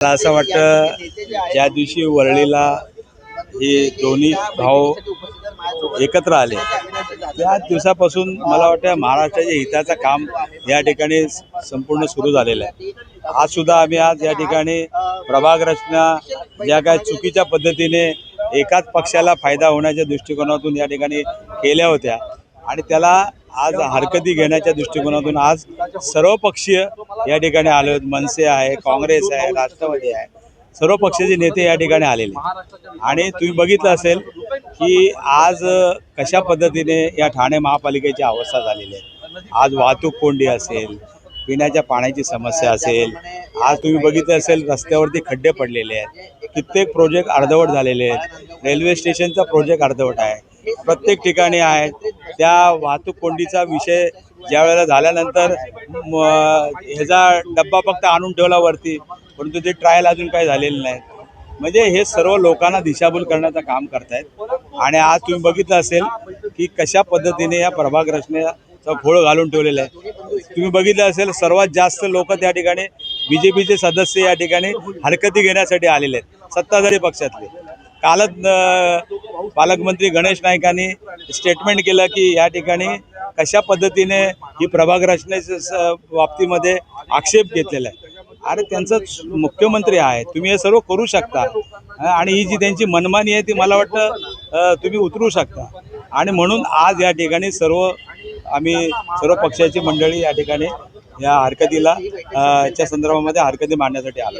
मला असं वाटतं ज्या दिवशी वरळीला हे दोन्ही भाऊ एकत्र आले त्याच दिवसापासून मला वाटतं महाराष्ट्राच्या हिताचं काम या ठिकाणी संपूर्ण सुरू झालेलं आहे. आज सुद्धा आम्ही आज या ठिकाणी प्रभाग रचना ज्या काय चुकीच्या पद्धतीने एकाच पक्षाला फायदा होण्याच्या दृष्टिकोनातून या ठिकाणी केल्या होत्या. आणि त्याला आज हरकती घेण्याच्या दृष्टिकोनातून आज सर्वपक्षीय या ठिकाणी आले आहेत. मनसे आहे काँग्रेस आहे राष्ट्रवादी आहे. सर्व पक्षाचे नेते या ठिकाणी आलेले आणि तुम्ही बघितलं असेल की आज कशा पद्धतीने या ठाणे महापालिकेची अवस्था झालेली आहे. आज वाहतूक कोंडी असेल पिण्याच्या पाण्याची समस्या असेल आज तुम्ही बघितलं असेल रस्त्यावरती खड्डे पडलेले आहेत. कित्येक प्रोजेक्ट अर्धवट झालेले आहेत. रेल्वे स्टेशनचा प्रोजेक्ट अर्धवट आहे. प्रत्येक ठिकाणी आहेत. त्या वाहतूक कोंडीचा विषय ज्या वेळेला झाल्यानंतर ह्याचा डब्बा फक्त आणून ठेवला वरती परंतु ते ट्रायल अजून काही झालेलं नाही. म्हणजे हे सर्व लोकांना दिशाभूल करण्याचं काम करतायत. आणि आज तुम्ही बघितलं असेल की कशा पद्धतीने या प्रभाग रचनेचा घोळ घालून ठेवलेला आहे. तुम्ही बघितलं असेल सर्वात जास्त लोक त्या ठिकाणी बी जे पीचे सदस्य या ठिकाणी हरकती घेण्यासाठी आलेले आहेत सत्ताधारी पक्षातले. कालच पालकमंत्री गणेश नाईकांनी स्टेटमेंट केलं की या ठिकाणी कशा पद्धतीने ही प्रभाग रचनेच्या स- बाबतीमध्ये आक्षेप घेतलेला आहे? अरे त्यांचं मुख्यमंत्री आहे तुम्ही हे सर्व करू शकता. आणि ही जी त्यांची मनमानी आहे ती मला वाटतं तुम्ही उतरू शकता. आणि म्हणून आज या ठिकाणी सर्व आम्ही सर्व पक्षाची मंडळी या ठिकाणी या हरकतीला च्या संदर्भामध्ये हरकती मांडण्यासाठी आलो.